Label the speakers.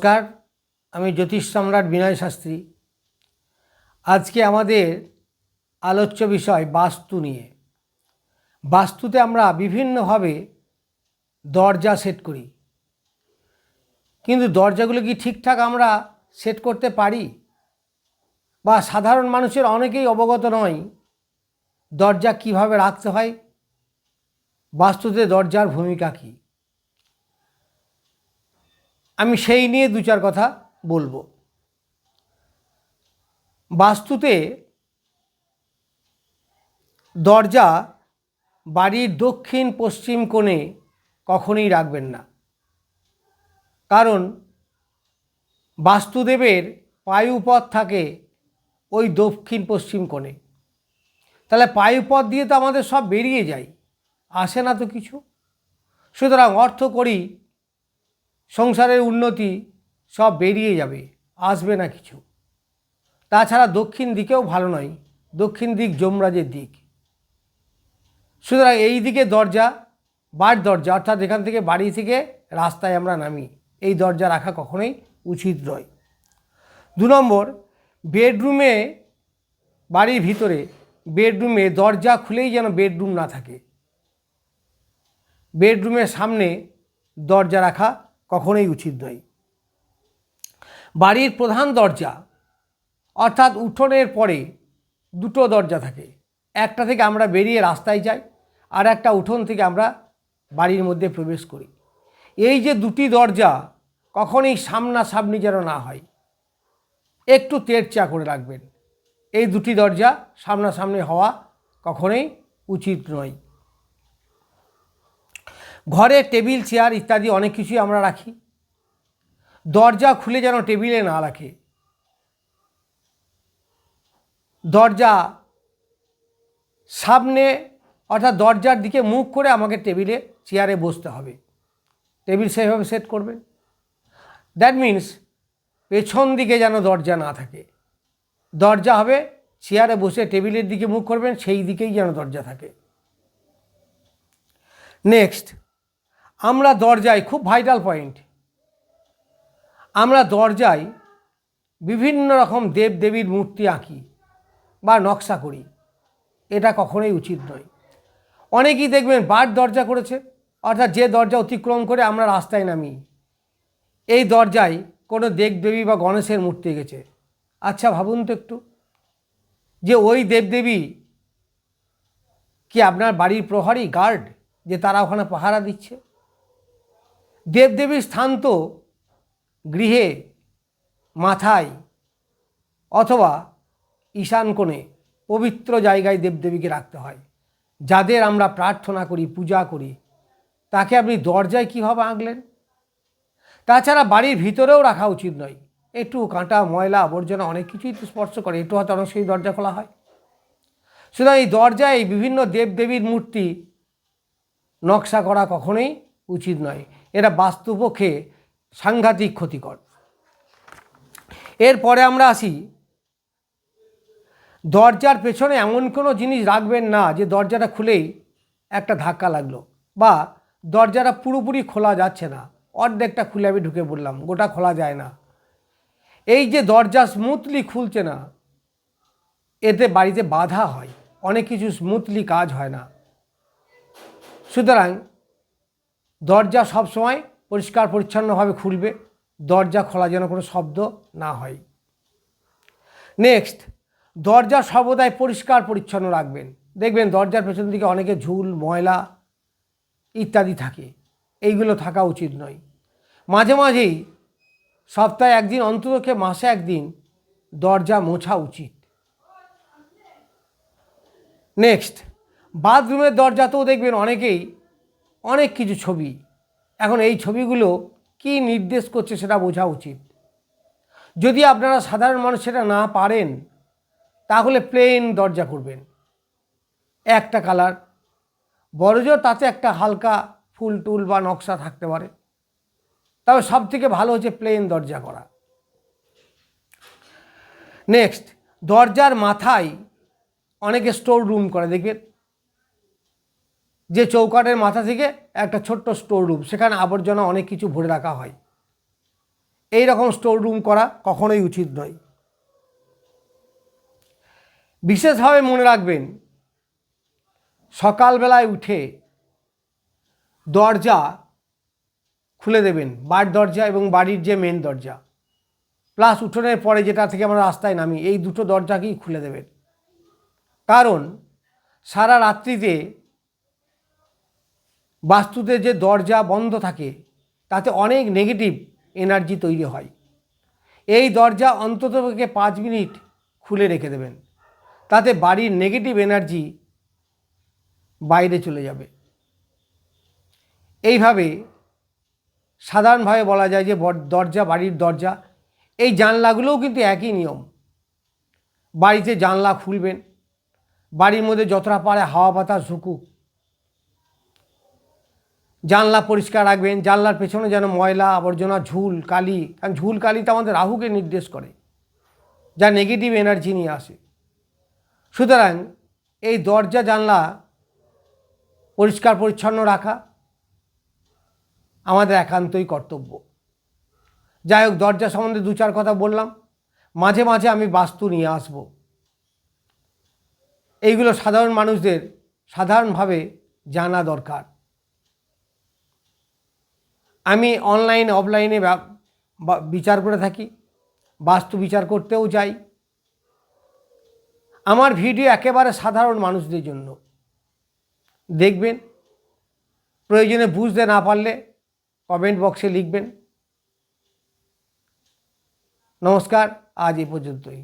Speaker 1: নমস্কার, আমি জ্যোতিষ সম্রাট বিনয় শাস্ত্রী। আজকে আমাদের আলোচ্য বিষয় বাস্তু নিয়ে। বাস্তুতে আমরা বিভিন্নভাবে দরজা সেট করি। কিন্তু দরজাগুলো কি ঠিকঠাক আমরা সেট করতে পারি? বা সাধারণ মানুষের অনেকেই অবগত নয় দরজা কীভাবে রাখতে হয়? বাস্তুতে দরজার ভূমিকা কী? আমি সেই নিয়ে দু চার কথা বলব। বাস্তুতে দরজা বাড়ির দক্ষিণ পশ্চিম কোণে কখনোই রাখবেন না। কারণ বাস্তুদেবের পায়ুপথ থাকে ওই দক্ষিণ পশ্চিম কোণে। তাহলে পায়ুপথ দিয়ে তো আমাদের সব বেরিয়ে যায়, আসে না তো কিছু। সুতরাং অর্থ করি সংসারের উন্নতি সব বেরিয়ে যাবে, আসবে না কিছু। তাছাড়া দক্ষিণ দিকেও ভালো নয়, দক্ষিণ দিক যমরাজের দিক। সুতরাং এই দিকে দরজা বার দরজা, অর্থাৎ এখান থেকে বাড়ি থেকে রাস্তায় আমরা নামি, এই দরজা রাখা কখনোই উচিত নয়। দু নম্বর, বেডরুমে, বাড়ির ভিতরে বেডরুমে দরজা খুলেই যেন বেডরুম না থাকে। বেডরুমের সামনে দরজা রাখা কখনোই উচিত নয়। বাড়ির প্রধান দরজা, অর্থাৎ উঠোনের পরে দুটো দরজা থাকে। একটা থেকে আমরা বেরিয়ে রাস্তায় যাই, আর একটা উঠোন থেকে আমরা বাড়ির মধ্যে প্রবেশ করি। এই যে দুটি দরজা কখনোই সামনাসামনি যেন না হয়। একটু তেরচা করে রাখবেন। এই দুটি দরজা সামনাসামনি হওয়া কখনোই উচিত নয়। ঘরে টেবিল, চেয়ার ইত্যাদি অনেক কিছুই আমরা রাখি। দরজা খুলে যেন টেবিলে না রাখে। দরজা সামনে অর্থাৎ দরজার দিকে মুখ করে আমাকে টেবিলে, চেয়ারে বসতে হবে। টেবিল সেভাবে সেট করবেন দ্যাট মিন্স পেছন দিকে যেন দরজা না থাকে। দরজা হবে, চেয়ারে বসে টেবিলের দিকে মুখ করবেন, সেই দিকেই যেন দরজা থাকে। নেক্সট আমরা দরজায়, খুব ভাইটাল পয়েন্ট আমরা দরজায় বিভিন্ন রকম দেবদেবীর মূর্তি আঁকি বা নকশা করি। এটা কখনোই উচিত নয়। অনেকেই দেখবেন বার দরজা করেছে, অর্থাৎ যে দরজা অতিক্রম করে আমরা রাস্তায় নামি। এই দরজায় কোনো দেবদেবী বা গণেশের মূর্তি গেছে আচ্ছা ভাবুন তো একটু। যে ওই দেবদেবী কি আপনার বাড়ির প্রহরী, গার্ড, যে তারা ওখানে পাহারা দিচ্ছে? দেবদেবীর স্থান তো গৃহে মাথায় অথবা ঈশান কোণে, পবিত্র জায়গায় দেবদেবীকে রাখতে হয়। যাদের আমরা প্রার্থনা করি, পূজা করি, তাকে আপনি দরজায় কীভাবে আঁকলেন? তাছাড়া বাড়ির ভিতরেও রাখা উচিত নয়। একটু কাঁটা, ময়লা, আবর্জনা অনেক কিছুই তো স্পর্শ করে, একটু হয়তো অনেক সেই দরজা খোলা হয়। সুতরাং এই দরজায় বিভিন্ন দেবদেবীর মূর্তি নকশা করা কখনোই উচিত নয়। এটা বাস্তুপক্ষে সাংঘাতিক ক্ষতিকর। এরপরে আমরা আসি। দরজার পেছনে এমন কোনো জিনিস রাখবেন না যে দরজাটা খুলেই একটা ধাক্কা লাগল বা দরজাটা পুরোপুরি খোলা যাচ্ছে না। অর্ধেকটা খুলে আমি ঢুকে পড়লাম, গোটা খোলা যায় না। এই যে দরজা স্মুথলি খুলছে না, এতে বাড়িতে বাধা হয়, অনেক কিছু স্মুথলি কাজ হয় না। সুতরাং দরজা সবসময় পরিষ্কার পরিচ্ছন্নভাবে খুলবে, দরজা খোলা যেন কোনো শব্দ না হয়। নেক্সট দরজা সর্বদাই পরিষ্কার পরিচ্ছন্ন রাখবেন। দেখবেন দরজার পেছন দিকে অনেকে ঝুল, ময়লা ইত্যাদি থাকে। এইগুলো থাকা উচিত নয়। মাঝে মাঝেই সপ্তাহে একদিন অন্ততকে মাসে একদিন দরজা মোছা উচিত। নেক্সট বাথরুমের দরজাতেও দেখবেন অনেকেই অনেক কিছু ছবি। এখন এই ছবিগুলো কি নির্দেশ করছে সেটা বোঝা উচিত। যদি আপনারা সাধারণ মানুষ সেটা না পারেন, তাহলে প্লেন দরজা করবেন একটা কালার বড়জোর তাতে একটা হালকা ফুল টুল বা নকশা থাকতে পারে। তবে সব থেকে ভালো হচ্ছে প্লেন দরজা করা। নেক্সট দরজার মাথায় অনেকে স্টোর রুম করে, দেখবেন? যে চৌকাটের মাথা থেকে একটা ছোট্ট স্টোর রুম সেখানে আবর্জনা অনেক কিছু ভরে রাখা হয়। এই রকম স্টোর রুম করা কখনোই উচিত নয়। বিশেষভাবে মনে রাখবেন, সকালবেলায় উঠে দরজা খুলে দেবেন বার দরজা এবং বাড়ির যে মেন দরজা। প্লাস উঠোনের পরে যেটা থেকে আমরা রাস্তায় নামি, এই দুটো দরজাকেই খুলে দেবেন। কারণ সারা রাত্রিতে বাস্তুতে যে দরজা বন্ধ থাকে, তাতে অনেক নেগেটিভ এনার্জি তৈরি হয়। এই দরজা অন্তত থেকে পাঁচ মিনিট খুলে রেখে দেবেন। তাতে বাড়ির নেগেটিভ এনার্জি বাইরে চলে যাবে। এইভাবে সাধারণভাবে বলা যায় যে দরজা, বাড়ির দরজা, এই জানলাগুলোও কিন্তু একই নিয়ম। বাড়িতে জানলা খুলবেন, বাড়ির মধ্যে যতটা পারে হাওয়া বাতাস ঢুকুক জানলা পরিষ্কার রাখবেন, জানলার পেছনে যেন ময়লা, আবর্জনা, ঝুল, কালি, কারণ ঝুল, কালি তো আমাদের রাহুকে নির্দেশ করে, যা নেগেটিভ এনার্জি নিয়ে আসে। সুতরাং এই দরজা, জানলা পরিষ্কার, পরিচ্ছন্ন রাখা আমাদের একান্তই কর্তব্য। যাই হোক, দরজা সম্বন্ধে দু চার কথা বললাম। মাঝে মাঝে আমি বাস্তু নিয়ে আসব। এইগুলো সাধারণ মানুষদের সাধারণভাবে জানা দরকার। আমি অনলাইন অফলাইনে বিচার করে থাকি, বাস্তু বিচার করতেও যাই। আমার ভিডিও একেবারে সাধারণ মানুষদের জন্য। দেখবেন, প্রয়োজনে বুঝতে না পারলে কমেন্ট বক্সে লিখবেন। নমস্কার, আজ এই পর্যন্তই।